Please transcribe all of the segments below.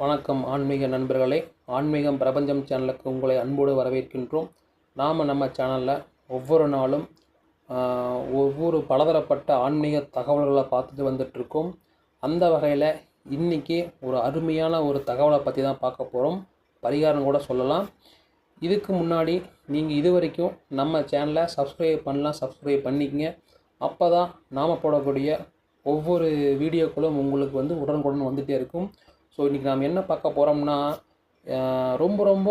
வணக்கம் ஆன்மீக நண்பர்களே. ஆன்மீகம் பிரபஞ்சம் சேனலுக்கு உங்களை அன்போடு வரவேற்கின்றோம். நாம் நம்ம சேனலில் ஒவ்வொரு நாளும் ஒவ்வொரு பலதரப்பட்ட ஆன்மீக தகவல்களை பார்த்துட்டு வந்துட்ருக்கோம். அந்த வகையில் இன்றைக்கி ஒரு அருமையான ஒரு தகவலை பற்றி தான் பார்க்க போகிறோம் பரிகாரம் கூட சொல்லலாம். இதுக்கு முன்னாடி நீங்கள் இது வரைக்கும் நம்ம சேனலை சப்ஸ்கிரைப் பண்ணலாம் சப்ஸ்கிரைப் பண்ணிக்கங்க. அப்போ தான் நாம் போடக்கூடிய ஒவ்வொரு வீடியோக்களும் உங்களுக்கு வந்து உடனுக்குடன் வந்துகிட்டே இருக்கும். ஸோ இன்றைக்கி நாம் என்ன பார்க்க போகிறோம்னா ரொம்ப ரொம்ப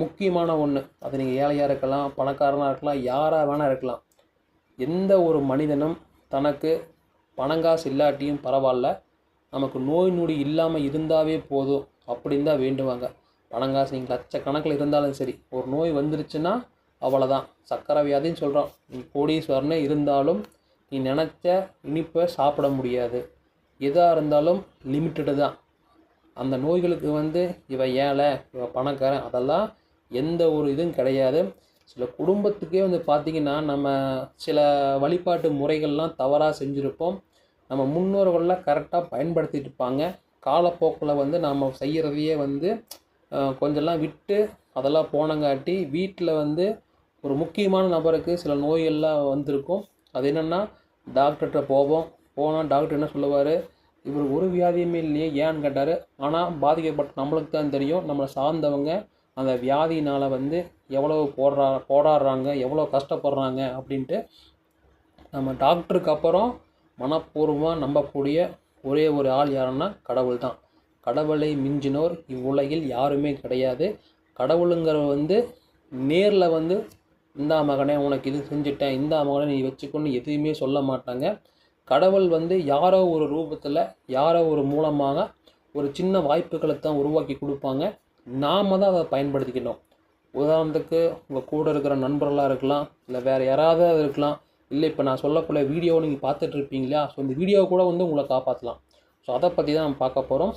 முக்கியமான ஒன்று அது நீங்கள் ஏழையாக இருக்கலாம் பணக்காரனாக இருக்கலாம் யாராக வேணால் இருக்கலாம். எந்த ஒரு மனிதனும் தனக்கு பணங்காசு இல்லாட்டியும் பரவாயில்ல. நமக்கு நோய் நொடி இல்லாமல் இருந்தாவே போதும். அப்படின்னு தான் வேண்டுவாங்க. பணங்காசு நீங்கள் லட்சக்கணக்கில் இருந்தாலும் சரி ஒரு நோய் வந்துருச்சுன்னா அவ்வளோதான் சக்கரை வியாதின்னு சொல்கிறோம் நீ கோடீஸ்வரனே இருந்தாலும் நீ நினச்ச இனிப்பை சாப்பிட முடியாது. எதாக இருந்தாலும் லிமிட்டடு தான். அந்த நோய்களுக்கு வந்து இவன் ஏழை இவன் பணக்காரன் அதெல்லாம் எந்த ஒரு இதுவும் கிடையாது. சில குடும்பத்துக்கே வந்து பார்த்திங்கன்னா நம்ம சில வழிபாட்டு முறைகள்லாம் தவறாக செஞ்சுருப்போம். நம்ம முன்னோர்கள்லாம் கரெக்டாக பயன்படுத்திட்டு இருப்பாங்க. காலப்போக்கில் வந்து நாம் செய்கிறதையே வந்து கொஞ்சம்லாம் விட்டு அதெல்லாம் போனங்காட்டி வீட்டில் வந்து ஒரு முக்கியமான நபருக்கு சில நோய்கள்லாம் வந்திருக்கும். அது என்னென்னா டாக்டர்கிட்ட போவோம். போனால் டாக்டர் என்ன சொல்லுவார்? இவர் ஒரு வியாதியுமே இல்லையே ஏன்னு கேட்டார். ஆனால் பாதிக்கப்பட்ட நம்மளுக்கு தான் தெரியும். நம்மளை சார்ந்தவங்க அந்த வியாதினால் வந்து எவ்வளோ போடுறா போராடுறாங்க எவ்வளோ கஷ்டப்படுறாங்க அப்படின்ட்டு நம்ம டாக்டருக்கு அப்புறம் மனப்பூர்வமாக நம்பக்கூடிய ஒரே ஒரு ஆள் யாருன்னா கடவுள் தான். கடவுளை மிஞ்சினோர் இவ்வுலகில் யாருமே கிடையாது. கடவுளுங்கிற வந்து நேரில் வந்து இந்தா மகனே உனக்கு இது செஞ்சுட்டேன் இந்தா மகனே நீ வச்சுக்கொன்னு எதுவுமே சொல்ல மாட்டாங்க. கடவுள் வந்து யாரோ ஒரு ரூபத்தில் யாரோ ஒரு மூலமாக ஒரு சின்ன வாய்ப்புகளை தான் உருவாக்கி கொடுப்பாங்க. நாம தான் அதை பயன்படுத்திக்கணும். உதாரணத்துக்கு உங்கள் கூட இருக்கிற நண்பர்களாக இருக்கலாம் இல்லை வேறு யாராவது இருக்கலாம். இல்லை இப்போ நான் சொல்லக்கூடிய வீடியோவை நீங்கள் பார்த்துட்டு இருப்பீங்களா? ஸோ இந்த வீடியோவை கூட வந்து உங்களை காப்பாற்றலாம் ஸோ அதை பற்றி தான் நம்ம பார்க்க போகிறோம்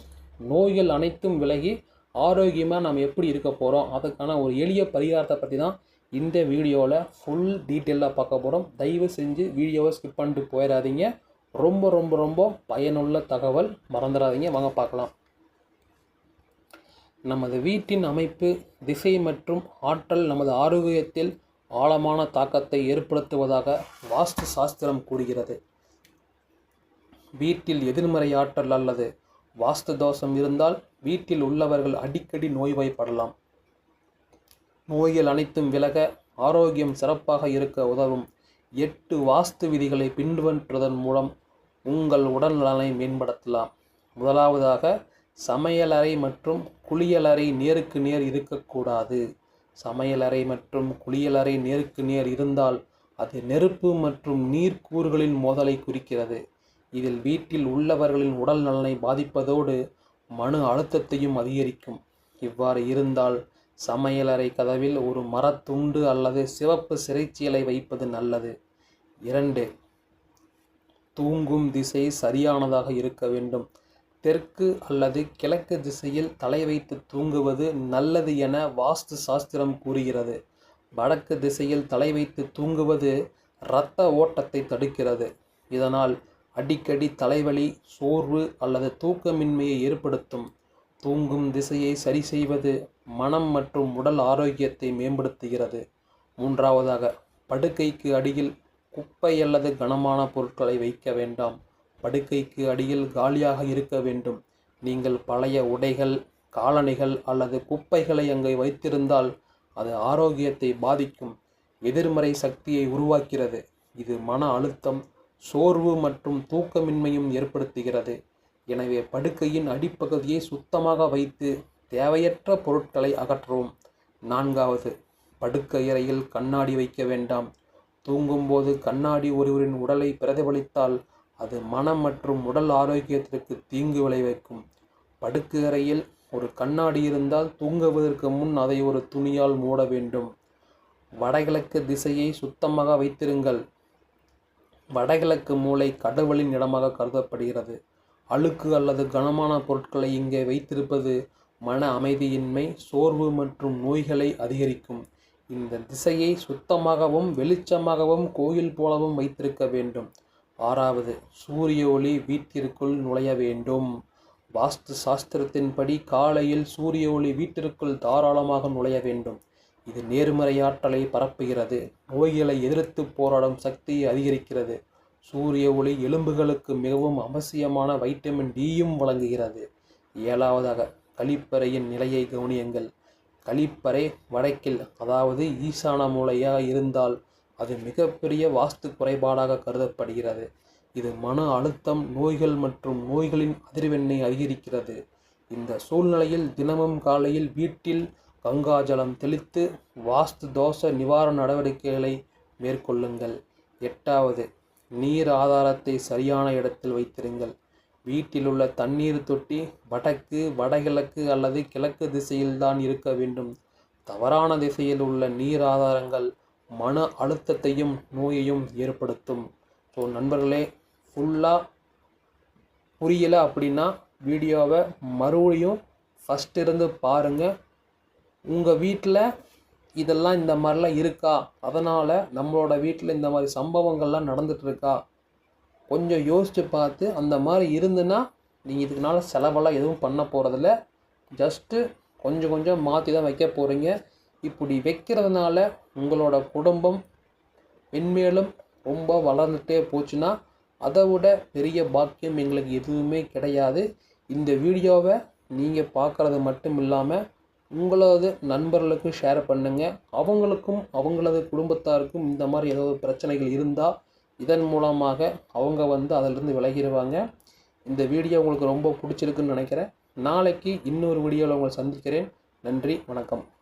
நோய்கள் அனைத்தும் விலகி ஆரோக்கியமாக நாம் எப்படி இருக்க போகிறோம் அதுக்கான ஒரு எளிய பரிகாரத்தை பற்றி தான் இந்த வீடியோவில் ஃபுல் டீட்டெயிலாக பார்க்க போகிறோம் தயவு செஞ்சு வீடியோவை ஸ்கிப் பண்ணிட்டு போயிடாதீங்க. ரொம்ப ரொம்ப ரொம்ப பயனுள்ள தகவல். மறந்துடாதீங்க. வாங்க பார்க்கலாம். நமது வீட்டின் அமைப்பு திசை மற்றும் ஆற்றல் நமது ஆரோக்கியத்தில் ஆழமான தாக்கத்தை ஏற்படுத்துவதாக வாஸ்து சாஸ்திரம் கூறுகிறது. வீட்டில் எதிர்மறை ஆற்றல் அல்லது வாஸ்து தோஷம் இருந்தால் வீட்டில் உள்ளவர்கள் அடிக்கடி நோய்வாய்ப்படலாம். நோய்கள் அனைத்தும் விலக ஆரோக்கியம் சிறப்பாக இருக்க உதவும். எட்டு வாஸ்து விதிகளை பின்பற்றுவதன் மூலம் உங்கள் உடல் நலனை மேம்படுத்தலாம். முதலாவதாக சமையலறை மற்றும் குளியலறை நேருக்கு நேர் இருக்கக்கூடாது. சமையலறை மற்றும் குளியலறை நேருக்கு நேர் இருந்தால் அது நெருப்பு மற்றும் நீர் கூறுகளின் மோதலை குறிக்கிறது. இதில் வீட்டில் உள்ளவர்களின் உடல் நலனை பாதிப்பதோடு மன அழுத்தத்தையும் அதிகரிக்கும். இவ்வாறு இருந்தால் சமையலறை கதவில் ஒரு மரத்துண்டு அல்லது சிவப்பு சிறைச்சீலை வைப்பது நல்லது. இரண்டு தூங்கும் திசை சரியானதாக இருக்க வேண்டும். தெற்கு அல்லது கிழக்கு திசையில் தலை வைத்து தூங்குவது நல்லது என வாஸ்து சாஸ்திரம் கூறுகிறது. வடக்கு திசையில் தலை வைத்து தூங்குவது இரத்த ஓட்டத்தை தடுக்கிறது. இதனால் அடிக்கடி தலைவலி சோர்வு அல்லது தூக்கமின்மையை ஏற்படுத்தும். தூங்கும் திசையை சரி செய்வது மனம் மற்றும் உடல் ஆரோக்கியத்தை மேம்படுத்துகிறது. மூன்றாவதாக படுக்கைக்கு அடியில் குப்பை அல்லது கனமான பொருட்களை வைக்க வேண்டாம். படுக்கைக்கு அடியில் காலியாக இருக்க வேண்டும். நீங்கள் பழைய உடைகள் காலணிகள் அல்லது குப்பைகளை அங்கே வைத்திருந்தால் அது ஆரோக்கியத்தை பாதிக்கும். எதிர்மறை சக்தியை உருவாக்கிறது. இது மன அழுத்தம் சோர்வு மற்றும் தூக்கமின்மையும் ஏற்படுத்துகிறது. எனவே படுக்கையின் அடிப்பகுதியை சுத்தமாக வைத்து தேவையற்ற பொருட்களை அகற்றவும். நான்காவது படுக்கை அறையில் கண்ணாடி வைக்க வேண்டாம். தூங்கும்போது கண்ணாடி ஒருவரின் உடலை பிரதிபலித்தால் அது மனம் மற்றும் உடல் ஆரோக்கியத்திற்கு தீங்கு விளைவிக்கும். படுக்கை அறையில் ஒரு கண்ணாடி இருந்தால் தூங்குவதற்கு முன் அதை ஒரு துணியால் மூட வேண்டும். வடகிழக்கு திசையை சுத்தமாக வைத்திருங்கள். வடகிழக்கு மூளை கடவுளின் இடமாக கருதப்படுகிறது. அழுக்கு அல்லது கனமான பொருட்களை இங்கே வைத்திருப்பது மன அமைதியின்மை சோர்வு மற்றும் நோய்களை அதிகரிக்கும். இந்த திசையை சுத்தமாகவும் வெளிச்சமாகவும் கோயில் போலவும் வைத்திருக்க வேண்டும். ஆறாவது சூரிய ஒளி வீட்டிற்குள் நுழைய வேண்டும். வாஸ்து சாஸ்திரத்தின்படி காலையில் சூரிய ஒளி வீட்டிற்குள் தாராளமாக நுழைய வேண்டும். இது நேர்மறையாற்றலை பரப்புகிறது. நோய்களை எதிர்த்து போராடும் சக்தியை அதிகரிக்கிறது. சூரிய ஒளி எலும்புகளுக்கு மிகவும் அவசியமான வைட்டமின் டியும் வழங்குகிறது. ஏழாவதாக கழிப்பறையின் நிலையை கவனியுங்கள். கழிப்பறை வடக்கில் அதாவது ஈசான மூலையாக இருந்தால் அது மிகப்பெரிய வாஸ்து குறைபாடாக கருதப்படுகிறது. இது மன அழுத்தம் நோய்கள் மற்றும் நோய்களின் அதிர்வெண்ணை அதிகரிக்கிறது. இந்த சூழ்நிலையில் தினமும் காலையில் வீட்டில் கங்காஜலம் தெளித்து வாஸ்து தோஷ நிவாரண நடவடிக்கைகளை மேற்கொள்ளுங்கள். எட்டாவது நீர் ஆதாரத்தை சரியான இடத்தில் வைத்திருங்கள். வீட்டில் உள்ள தண்ணீர் தொட்டி வடக்கு வடகிழக்கு அல்லது கிழக்கு திசையில்தான் இருக்க வேண்டும். தவறான திசையில் உள்ள நீர் ஆதாரங்கள் மன அழுத்தத்தையும் நோயையும் ஏற்படுத்தும். ஸோ நண்பர்களே ஃபுல்லாக புரியலை அப்படின்னா வீடியோவை மறுபடியும் ஃபஸ்ட் இருந்து பாருங்கள் உங்கள் வீட்டில் இதெல்லாம் இந்த மாதிரிலாம் இருக்கா? அதனால் நம்மளோட வீட்டில் இந்த மாதிரி சம்பவங்கள்லாம் நடந்துகிட்ருக்கா கொஞ்சம் யோசித்து பார்த்து அந்த மாதிரி இருந்துன்னா நீங்கள் இதுக்குனால செலவெல்லாம் எதுவும் பண்ண போகிறதில்ல ஜஸ்ட்டு கொஞ்சம் கொஞ்சம் மாற்றி தான் வைக்க போகிறீங்க இப்படி வைக்கிறதுனால உங்களோட குடும்பம் மென்மேலும் ரொம்ப வளர்ந்துட்டே போச்சுன்னா அதை விட பெரிய பாக்கியம் எங்களுக்கு எதுவுமே கிடையாது. இந்த வீடியோவை நீங்கள் பார்க்குறது மட்டும் இல்லாமல் உங்களது நண்பர்களுக்கு ஷேர் பண்ணுங்கள் அவங்களுக்கும் அவங்களது குடும்பத்தாருக்கும் இந்த மாதிரி ஏதோ பிரச்சனைகள் இருந்தால் இதன் மூலமாக அவங்க வந்து அதிலிருந்து விலகிடுவாங்க. இந்த வீடியோ உங்களுக்கு ரொம்ப பிடிச்சிருக்குன்னு நினைக்கிறேன். நாளைக்கு இன்னொரு வீடியோவில் உங்களை சந்திக்கிறேன். நன்றி வணக்கம்.